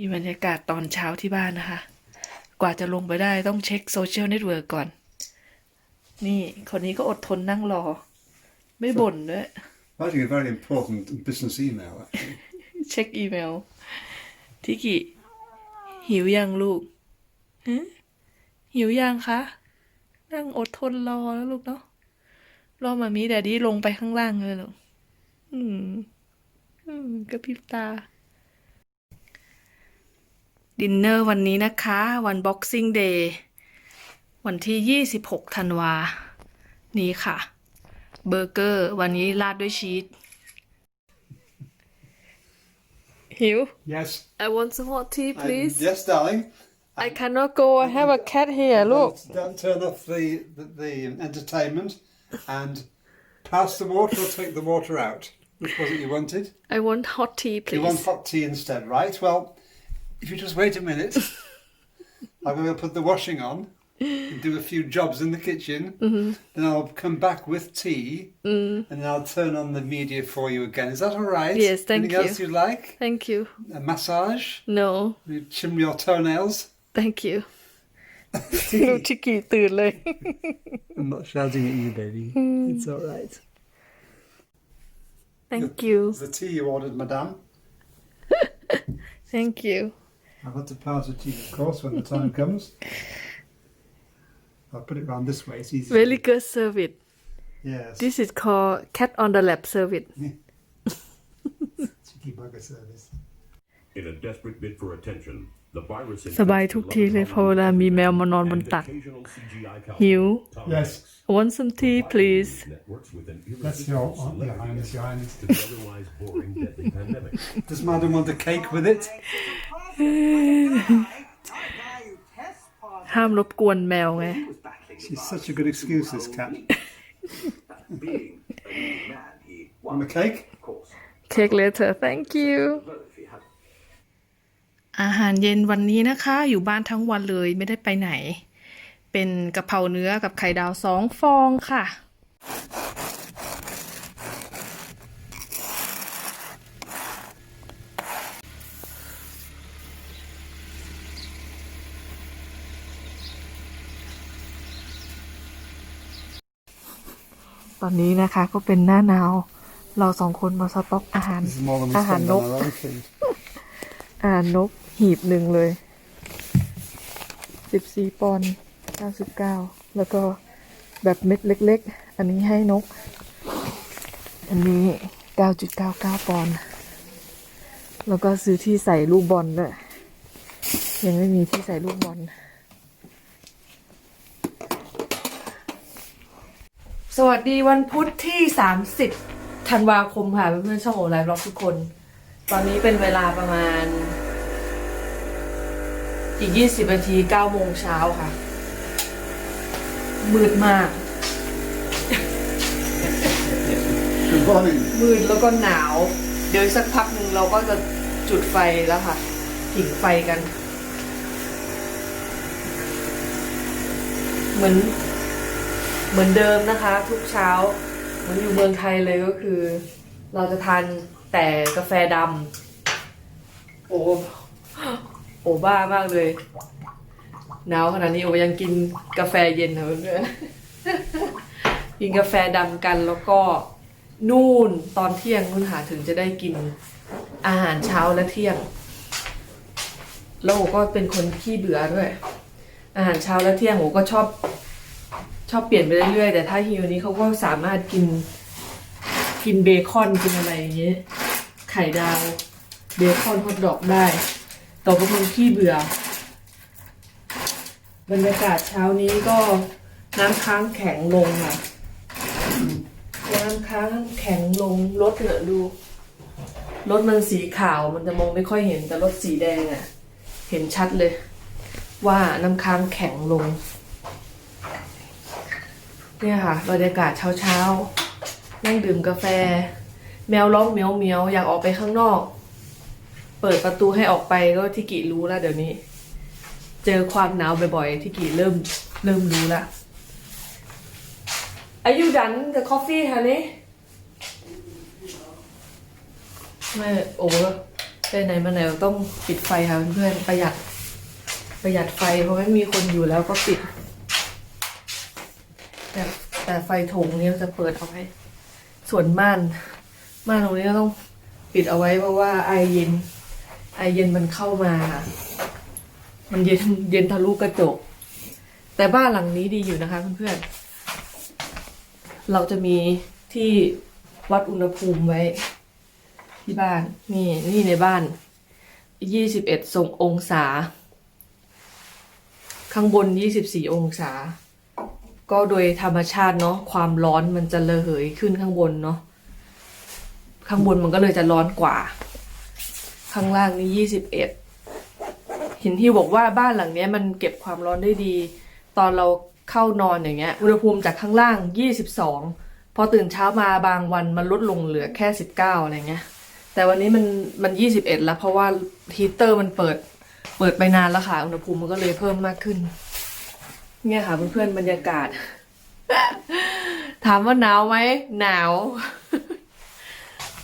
นี่บรรยากาศตอนเช้าที่บ้านนะคะ กว่าจะลงไปได้ต้องเช็คโซเชียลเน็ตเวิร์กก่อน นี่คนนี้ก็อดทนนั่งรอ ไม่บ่นด้วย Writing a very important business email, actually. เช็คอีเมลทิกิหิวยังลูกฮะหิวยังคะ นั่งอดทนรอแล้วลูกเนาะ รอมามีแดดดี้ลงไปข้างล่างเลยเหรออืม อืมกระพริบตา ดินเนอร์วันนี้นะคะ วัน Boxing Day วันที่ 26 ธันวา นี้ค่ะ เบอร์เกอร์ วันนี้ราดด้วยชีส หิว Yes. I want some hot tea I- please yes, darling. I cannot go I have a cat here look Don't, don't turn off the, the, the entertainment and pass the water or take the water out. Which was it you wanted? I want hot tea You want please hot tea instead, right? Well, if you just wait a minute, I'm going to put the washing on and do a few jobs in the kitchen. Mm-hmm. Then I'll come back with tea Mm. and then I'll turn on the media for you again. Is that all right? Yes, thank Anything else you. you like? thank you A massage? no You trim your toenails? thank you ลูกชิกิตื่นเลย I'm not shouting at you, baby. Mm. It's all right. thank you The tea you ordered, madame. thank you I've got to pass the tea, of course, when the time comes. I'll put it round this way. It's easy. very good service Yes. this is called cat on the lap service Cheeky bugger service. In a desperate bid for attention, the virus สบายทุกทีเลยพอเวลามีแมวมานอนบน and ตัก occasional CGI หิว Tom Yes. Hanks want some tea please networks with an That's irresistible your, oh, your celebrity highness, your highness. to the otherwise boring deadly pandemic. Does madam want a cake with it? ห้ามรบกวนแมวไง She's such a good excuse, this cat. Want a cake? Take later thank you อาหารเย็นวันนี้นะคะ อยู่บ้านทั้งวันเลยไม่ได้ไปไหน เป็นกะเพราเนื้อกับไข่ดาวสองฟองค่ะ ตอนนี้นะคะก็เป็นหน้าหนาว เราสองคนมาสต็อกอาหาร This is more than we อาหาร spend น on ก our own food. อาหารนกหีบหนึ่งเลย สิบสี่ปอนด์เก้าสิบเก้า แล้วก็แบบเม็ดเล็ก ๆ อันนี้ให้นก อันนี้เก้าจุดเก้าเก้าปอนด์ แล้วก็ซื้อที่ใส่ลูกบอลด้วย ยังไม่มีที่ใส่ลูกบอล สวัสดีวันพุธที่ 30 ธันวาคมค่ะเพื่อนๆช่องโอไลฟ์ล็อกทุกคน ตอนนี้เป็นเวลาประมาณ อีก 20นาที9โมงเช้าค่ะ มืดมาก Good morning. มืดแล้วก็หนาว เดี๋ยวอีกสักพักหนึ่งเราก็จะจุดไฟแล้วค่ะผิงไฟกัน เหมือน เหมือนเดิมนะคะ ทุกเช้าเหมือนอยู่เมืองไทยเลยก็คือ เราจะทานแต่กาแฟดำโอ้โอ้บ้ามากเลยหนาวขนาดนี้โอ้ยังกินกาแฟเย็นเหรอเพื่อนกินกาแฟดำกันแล้วก็นู่นตอนเที่ยงนู่นหาถึงจะได้กินอาหารเช้าและเที่ยงแล้วโอก็เป็นคนขี้เบื่อด้วย อาหารเช้าและเที่ยงโอก็ชอบ ชอบเปลี่ยนไปเรื่อยๆ แต่ถ้าฮิวนี้เขาก็สามารถกิน กินเบคอนกินอะไรอย่างเงี้ยไข่ดาวเบคอนฮอทดอกได้ต่อเป็นคนขี้เบื่อ บรรยากาศเช้านี้ก็น้ำค้างแข็งลงค่ะน้ำค้างแข็งลงรถเนี่ยดูรถมันสีขาวมันจะมองไม่ค่อยเห็นแต่รถสีแดงอะ่ะ เห็นชัดเลย ว่าน้ำค้างแข็งลง เนี่ยค่ะบรรยากาศเช้าๆ นั่งดื่มกาแฟ แมวร้องเมียวเมียวอยากออกไปข้างนอก เปิดประตูให้ออกไปก็ที่กิรู้แล้วเดี๋ยวนี้ เจอความหนาวบ่อยๆ ที่กิเริ่มเริ่มรู้ล้ว Are you done the coffee honey แม่โอ้ไปไหนมาไหนเราต้องปิดไฟค่ะเพื่อนประหยัดประหยัดไฟเพราะไม่มีคนอยู่แล้วก็ปิด แต่แต่ไฟโถงเนี้ยจะเปิดเอาไว้ ส่วนม่านม่านตรงนี้ก็ต้องปิดเอาไว้เพราะว่าไอเย็น ไอเย็นมันเข้ามา มันเย็นเย็นทะลุกระจก แต่บ้านหลังนี้ดีอยู่นะคะเพื่อนๆเราจะมีที่วัดอุณหภูมิไว้ ที่บ้านนี่นี่ในบ้านยี่สิบเอ็ดทรงองศา ข้างบนยี่สิบสี่องศา ก็โดยธรรมชาติเนาะความร้อนมันจะระเหยขึ้นข้างบนเนาะข้างบนมันก็เลยจะร้อนกว่า ข้างล่างนี่ยี่สิบเอ็ดเห็นที่บอกว่าบ้านหลังเนี้ยมันเก็บความร้อนได้ดี ตอนเราเข้านอนอย่างเงี้ยอุณหภูมิจากข้างล่างยี่สิบสองพอตื่นเช้ามาบางวันมันลดลงเหลือแค่สิบเก้าอะไรเงี้ย แต่วันนี้มันมันยี่สิบเอ็ดแล้วเพราะว่าฮีเตอร์มันเปิดเปิดไปนานแล้วค่ะ อุณหภูมิมันก็เลยเพิ่มมากขึ้น เนี่ยค่ะเพื่อนๆบรรยากาศ ถามว่าหนาวไหมหนาว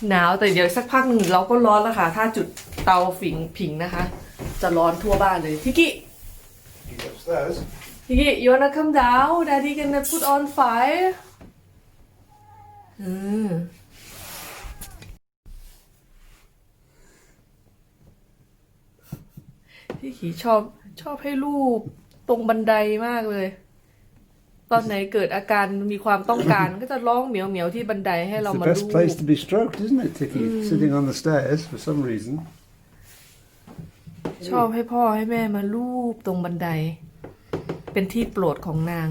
หนาวแต่เดี๋ยวสักพักหนึ่งเราก็ร้อนแล้วค่ะ ถ้าจุดเตาฝิงผิงนะคะ จะร้อนทั่วบ้านเลยทิกิ He's upstairs. ทิกิ you wanna come down daddy gonna put on fire อืม พี่ขีชอบชอบให้รูป ตรงบันไดมากเลย ตอนไหนเกิดอาการมีความต้องการก็จะร้องเหมียวเหมียวๆที่บันไดให้ It's เรา the มา best ดู place to be stroked, isn't it, Tiki? Sitting on the stairs for some reason. ชอบให้พ่อให้แม่มาลูบตรงบันได เป็นที่โปรดของนาง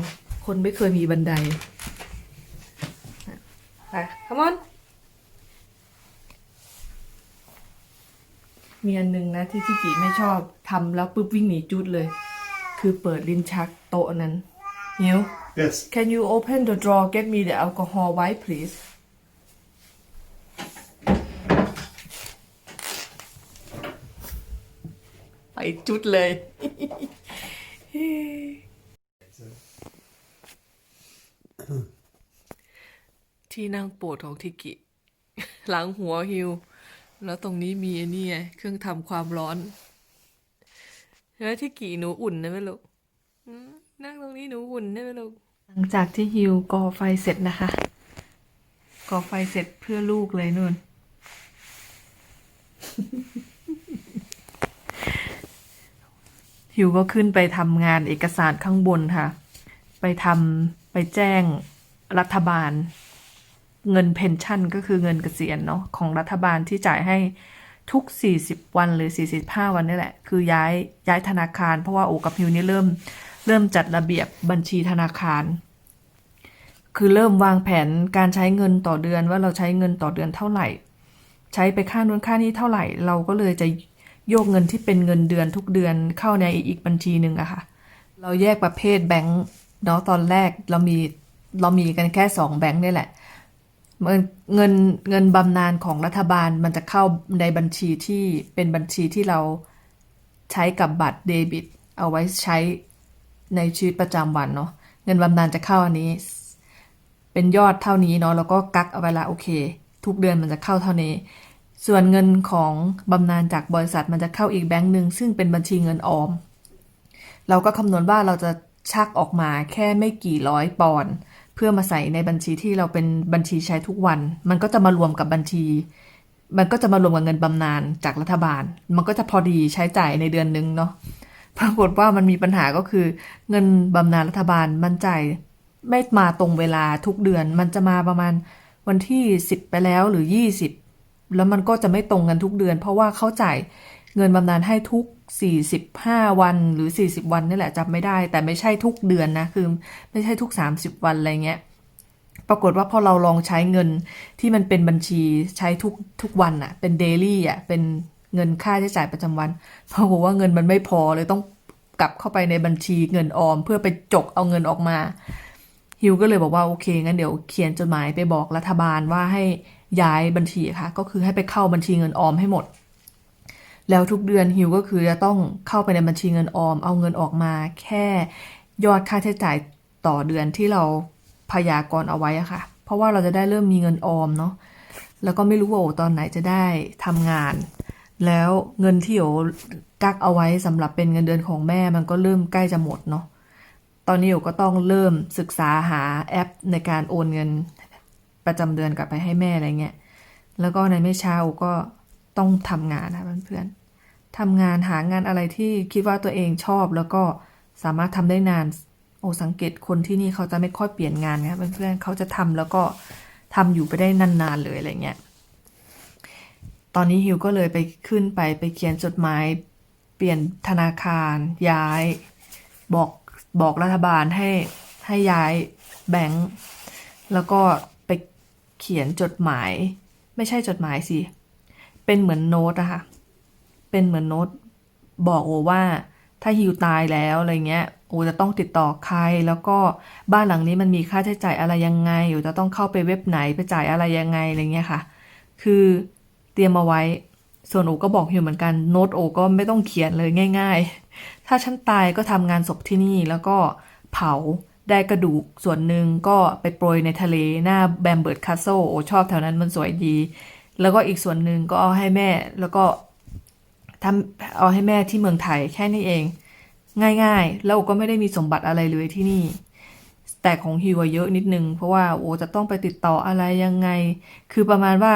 คนไม่เคยมีบันไดไป come on มีอันหนึ่งนะที่ชิกิไม่ชอบทำแล้วปุ๊บวิ่งหนีจุดเลย คือเปิดลิ้นชักโต๊ะนั้นหิว Yes. Can you open the drawer get me the alcohol wipe please ไปจุดเลย ที่นั่งโปรดของทิกิ หลังหัวฮิว แล้วตรงนี้มีไอ้นี่ไงเครื่องทำความร้อน แล้วทิกิหนูอุ่นนะแม่ลูกนั่งตรงนี้หนูอุ่นได้ไหมลูกหลังจากที่ฮิวก่อไฟเสร็จนะคะ ก่อไฟเสร็จเพื่อลูกเลยนู่น ฮิวก็ขึ้นไปทำงานเอกสารข้างบนค่ะ ไปทำไปแจ้งรัฐบาล เงินเพนชั่นก็คือเงินเกษียณเนาะของรัฐบาลที่จ่ายให้ ทุก 40 วันหรือ 45 วันนี่แหละ คือย้ายย้ายธนาคาร เพราะว่าโอกับฮิวนี่เริ่มเริ่มจัดระเบียบบัญชีธนาคาร คือเริ่มวางแผนการใช้เงินต่อเดือนว่าเราใช้เงินต่อเดือนเท่าไหร่ ใช้ไปค่านู้นค่านี้เท่าไหร่ เราก็เลยจะโยกเงินที่เป็นเงินเดือนทุกเดือนเข้าในอีกบัญชีหนึ่งอะค่ะ เราแยกประเภทแบงก์เนาะตอนแรกเรามีเรามีกันแค่สองแบงก์นี่แหละ เงินเงินเงินบำนาญของรัฐบาลมันจะเข้าในบัญชีที่เป็นบัญชีที่เราใช้กับบัตรเดบิต เอาไว้ใช้ในชีวิตประจำวันเนาะเงินบำนาญจะเข้าอันนี้ เป็นยอดเท่านี้เนาะแล้วก็กักเอาไว้ละโอเค ทุกเดือนมันจะเข้าเท่านี้ ส่วนเงินของบำนาญจากบริษัทมันจะเข้าอีกแบงก์หนึ่งซึ่งเป็นบัญชีเงินออม เราก็คำนวณว่าเราจะชักออกมาแค่ไม่กี่ร้อยปอนด์ เพื่อมาใส่ในบัญชีที่เราเป็นบัญชีใช้ทุกวัน มันก็จะมารวมกับบัญชี มันก็จะมารวมกับเงินบำนาญจากรัฐบาล มันก็จะพอดีใช้จ่ายในเดือนนึงเนาะปรากฏว่ามันมีปัญหาก็คือ เงินบำนาญรัฐบาลมันจ่ายไม่มาตรงเวลาทุกเดือน มันจะมาประมาณวันที่สิบไปแล้วหรือยี่สิบแล้วมันก็จะไม่ตรงกันทุกเดือน เพราะว่าเขาจ่ายเงินบำนาญให้ทุก สี่สิบห้าวันหรือสี่สิบวันนี่แหละจำไม่ได้ แต่ไม่ใช่ทุกเดือนนะคือไม่ใช่ทุกสามสิบวันอะไรเงี้ยปรากฏว่าพอเราลองใช้เงินที่มันเป็นบัญชีใช้ทุกทุกวันอะเป็นเดลี่อะเป็นเงินค่าใช้จ่ายประจำวันปรากฏว่าเงินมันไม่พอเลยต้องกลับเข้าไปในบัญชีเงินออม เพื่อไปจกเอาเงินออกมา ฮิวก็เลยบอกว่าโอเคงั้นเดี๋ยวเขียนจดหมายไปบอกรัฐบาลว่าให้ย้ายบัญชีค่ะ ก็คือให้ไปเข้าบัญชีเงินออมให้หมด แล้วทุกเดือนฮิวก็คือจะต้องเข้าไปในบัญชีเงินออม เอาเงินออกมา แค่ยอดค่าใช้จ่ายต่อเดือนที่เราพยากรณ์เอาไว้อะค่ะ เพราะว่าเราจะได้เริ่มมีเงินออมเนาะแล้วก็ไม่รู้ว่าตอนไหนจะได้ทำงาน แล้วเงินที่โอกักเอาไว้สำหรับเป็นเงินเดือนของแม่มันก็เริ่มใกล้จะหมดเนาะตอนนี้โอก็ต้องเริ่มศึกษาหาแอปในการโอนเงินประจำเดือนกลับไปให้แม่อะไรเงี้ยแล้วก็ในไม่เช้าก็ ต้องทำงานนะเพื่อนๆทำงานหางานอะไรที่คิดว่าตัวเองชอบแล้วก็สามารถทำได้นาน โอสังเกตคนที่นี่เขาจะไม่ค่อยเปลี่ยนงานนะเพื่อนๆเขาจะทำแล้วก็ทำอยู่ไปได้นานๆเลยอะไรเงี้ย ตอนนี้ฮิวก็เลยไปขึ้นไปไปเขียนจดหมายเปลี่ยนธนาคาร ย้าย บอกบอกรัฐบาลให้ให้ย้ายแบงค์แล้วก็ไปเขียนจดหมาย ไม่ใช่จดหมายสิ เป็นเหมือนโน้ตอะค่ะ เป็นเหมือนโน้ตบอกโอว่า ถ้าฮิวตายแล้วอะไรเงี้ยโอจะต้องติดต่อใคร แล้วก็บ้านหลังนี้มันมีค่าใช้จ่ายอะไรยังไงโอจะต้องเข้าไปเว็บไหนไปจ่ายอะไรยังไงอะไรเงี้ยค่ะ คือเตรียมเอาไว้ ส่วนโอก็บอกฮิวเหมือนกันโน้ตโอก็ไม่ต้องเขียนเลยง่าย ๆ ถ้าฉันตายก็ทำงานศพที่นี่แล้วก็เผาได้กระดูกส่วนหนึ่งก็ไปโปรยในทะเลหน้าแบมเบิร์ดคาสเซิลโอชอบแถวนั้นมันสวยดี แล้วก็อีกส่วนหนึ่งก็เอาให้แม่แล้วก็ทำเอาให้แม่ที่เมืองไทยแค่นี้เอง ง่ายๆ แล้วโอก็ไม่ได้มีสมบัติอะไรเลยที่นี่ แต่ของฮิวเยอะนิดนึง เพราะว่าโอจะต้องไปติดต่ออะไรยังไง คือประมาณว่า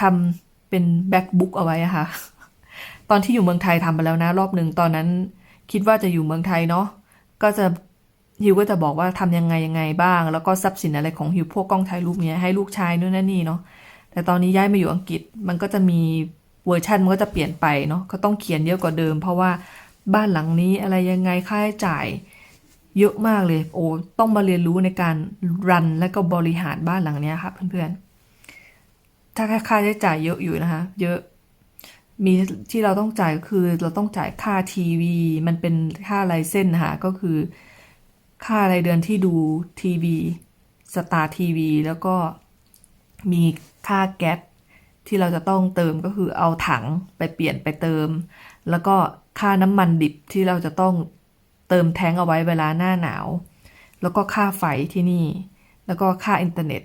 ทำเป็นแบ็กบุ๊กเอาไว้ค่ะ ตอนที่อยู่เมืองไทยทำไปแล้วนะ รอบหนึ่งตอนนั้น คิดว่าจะอยู่เมืองไทยเนาะก็จะฮิวก็จะบอกว่าทำยังไงยังไงบ้าง แล้วก็ทรัพย์สินอะไรของฮิวพวกกล้องถ่ายรูปเนี้ยให้ลูกชายนู่นนั่นนี่เนาะ แต่ตอนนี้ย้ายมาอยู่อังกฤษมันก็จะมีเวอร์ชันมันก็จะเปลี่ยนไปเนาะก็ต้องเขียนเยอะกว่าเดิม เพราะว่าบ้านหลังนี้อะไรยังไงค่าใช้จ่าย เยอะมากเลยโอ้ต้องมาเรียนรู้ในการรันและก็บริหารบ้านหลังเนี้ยค่ะเพื่อนๆ ถ้าค่าใช้จ่ายเยอะอยู่นะคะเยอะมีที่เราต้องจ่ายก็คือเราต้องจ่ายค่าทีวี มันเป็นค่าไลเซนส์นะคะก็คือ ค่ารายเดือนที่ดูทีวีสตาร์ทีวีแล้วก็ มีค่าแก๊สที่เราจะต้องเติมก็คือเอาถังไปเปลี่ยนไปเติม แล้วก็ค่าน้ำมันดิบที่เราจะต้องเติมแท้งเอาไว้เวลาหน้าหนาว แล้วก็ค่าไฟที่นี่ แล้วก็ค่าอินเทอร์เน็ต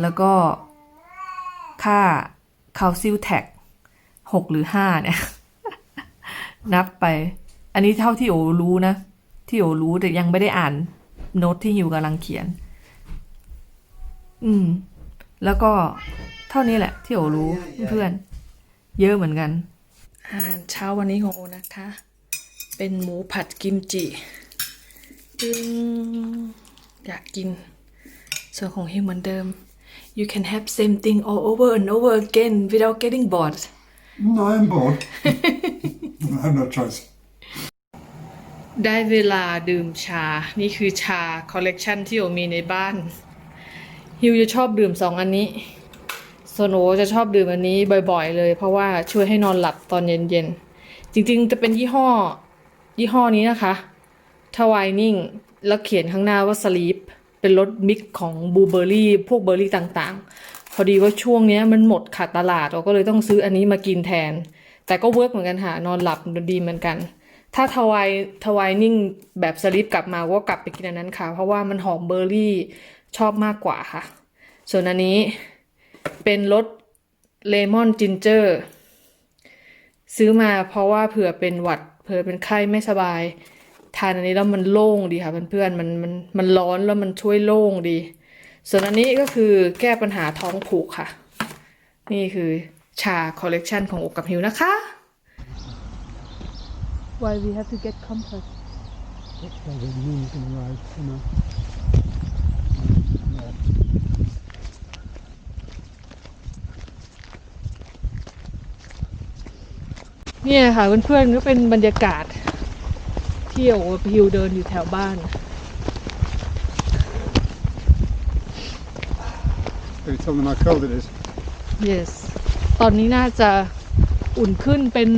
แล้วก็ค่าคา u ซิลแท็กหกหรือห้าเนี่ย นับไป อันนี้เท่าที่โอรู้นะ ที่โอรู้แต่ยังไม่ได้อ่านโน้ตที่ฮิวกำลังเขียน อืม แล้วก็เท่านี้แหละที่โอรู้เพื่อนๆเยอะเหมือนกัน อาหารเช้าวันนี้ของโอนะคะ เป็นหมูผัดกิมจิจึงอยากกิน ส่วนของฮิวเหมือนเดิม you can have same thing all over and over again without getting bored No, I'm bored. I have no choice. ได้เวลาดื่มชา นี่คือชาคอลเลกชันที่โอมีในบ้าน ฮิวจะชอบดื่มสองอันนี้โซโนจะชอบดื่มอันนี้บ่อยๆ เลย เพราะว่าช่วยให้นอนหลับตอนเย็นๆ จริงๆจะเป็นยี่ห้อ ยี่ห้อนี้นะคะทวายนิ่งแล้วเขียนข้างหน้าว่า sleep เป็นรสมิกของบลูเบอร์รี่ พวกเบอร์รี่ต่างๆ พอดีว่าช่วงนี้มันหมดขาดตลาดเราก็เลยต้องซื้ออันนี้มากินแทน แต่ก็เวิร์กเหมือนกันค่ะนอนหลับดีเหมือนกัน ถ้าทวายทวายนิ่งแบบสลิปกลับมาก็กลับไปกินอันนั้นค่ะ เพราะว่ามันหอมเบอร์รี่ ชอบมากกว่าค่ะ ส่วนอันนี้เป็นรสเลมอนจินเจอร์ซื้อมาเพราะว่าเผื่อเป็นหวัด เผื่อเป็นไข้ไม่สบาย ทานอันนี้แล้วมันโล่งดีค่ะเพื่อนๆมันมันมันร้อนแล้วมันช่วยโล่งดี ส่วนอันนี้ก็คือแก้ปัญหาท้องผูกค่ะ นี่คือชาคอลเลกชันของอกกับหิวนะคะ Why we have to get compass Yeah. เนี่ยค่ะเพื่อนๆก็เป็นบรรยากาศที่โอ้พิวเดินอยู่แถวบ้าน Can you tell them how cold it is? yes ตอนนี้น่าจะอุ่นขึ้นเป็น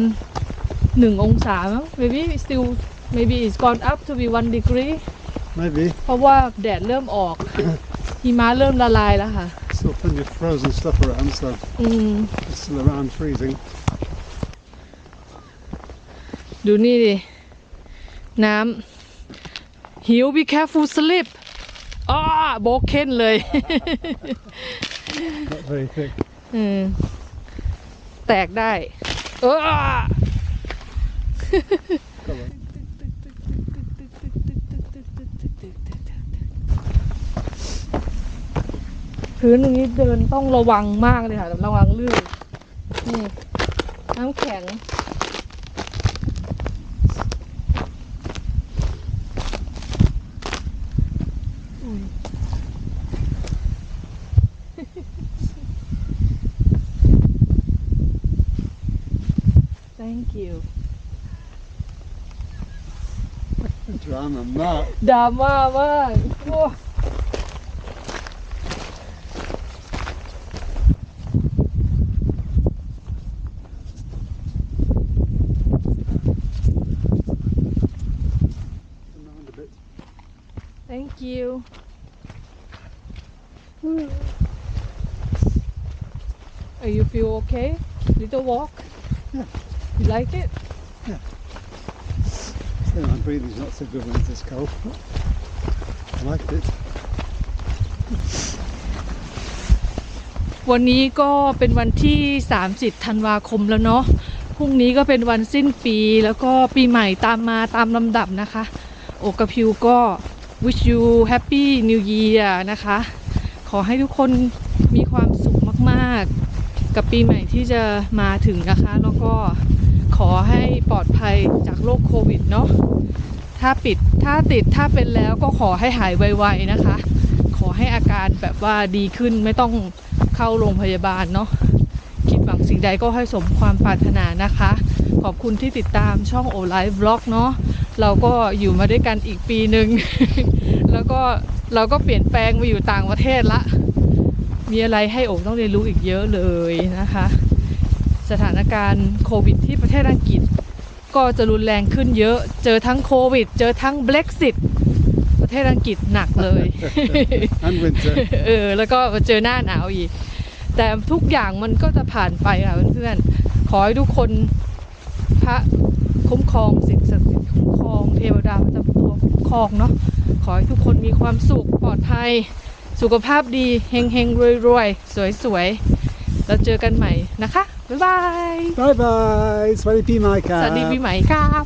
หนึ่งองศามั้ง maybe still maybe it's gone up to be one degree Maybe. เพราะว่าแดดเริ่มออก หิมะเริ่มละลายแล้วค่ะ Still plenty of frozen stuff around, so อืม it's still around freezing. ดูนี่ดิ น้ำหิว be careful slip อ้าโบกเค้นเลย Not very thick. อืม แตกได้เออ Come on. พื้นตรงนี้เดินต้องระวังมากเลยค่ะระวังลื่นนี่น้ำแข็งอุ๊ย thank you Drama Mark. ดราม่ามากโอ้ Around a bit. thank you Are you feel okay? Little walk? Yeah. You like it? So my breathing's not so good when it's this cold. I liked it. วันนี้ก็เป็นวันที่ 30 ธันวาคมแล้วเนาะ พรุ่งนี้ก็เป็นวันสิ้นปีแล้วก็ปีใหม่ตามมาตามลำดับนะคะ โอกบพิวก็ wish you happy new year นะคะ ขอให้ทุกคนมีความสุขมากๆ กับปีใหม่ที่จะมาถึงนะคะ แล้วก็ขอให้ปลอดภัยจากโรคโควิดเนาะถ้าปิดถ้าติดถ้าเป็นแล้วก็ขอให้หายไวๆนะคะ ขอให้อาการแบบว่าดีขึ้นไม่ต้องเข้าโรงพยาบาลเนาะคิดหวังสิ่งใดก็ให้สมความปรารถนานะคะ ขอบคุณที่ติดตามช่องโอไลฟ์บล็อกเนาะเราก็อยู่มาด้วยกันอีกปีหนึ่ง แล้วก็เราก็เปลี่ยนแปลงมาอยู่ต่างประเทศละ มีอะไรให้โอต้องเรียนรู้อีกเยอะเลยนะคะ สถานการณ์โควิดที่ประเทศอังกฤษ ก็จะรุนแรงขึ้นเยอะ เจอทั้งโควิด เจอทั้ง Brexit ประเทศอังกฤษหนักเลย And winter. เออ แล้วก็มาเจอหน้าหนาวอีก แต่ทุกอย่างมันก็จะผ่านไปค่ะเพื่อนๆ ขอให้ทุกคน พระคุ้มครองสิ่งศักดิ์สิทธิ์คุ้มครองเทวดาประจำตัวคุ้มครองเนาะขอให้ทุกคนมีความสุขปลอดภัย สุขภาพดีเฮงเฮงรวยรวยสวยสวยๆแล้วเจอกันใหม่นะคะ บ๊ายบาย bye bye. Swaddy P. My สวัสดีปีใหม่ครับ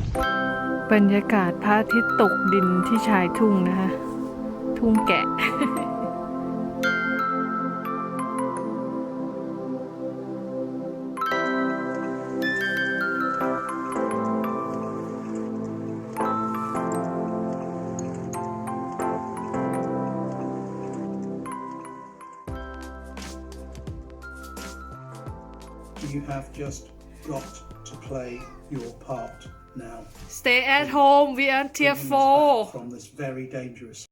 บรรยากาศพระอาทิตย์ตกดินที่ชายทุ่งนะคะ ทุ่งแกะ You have just got to play your part now. Stay at home we us back four From this very dangerous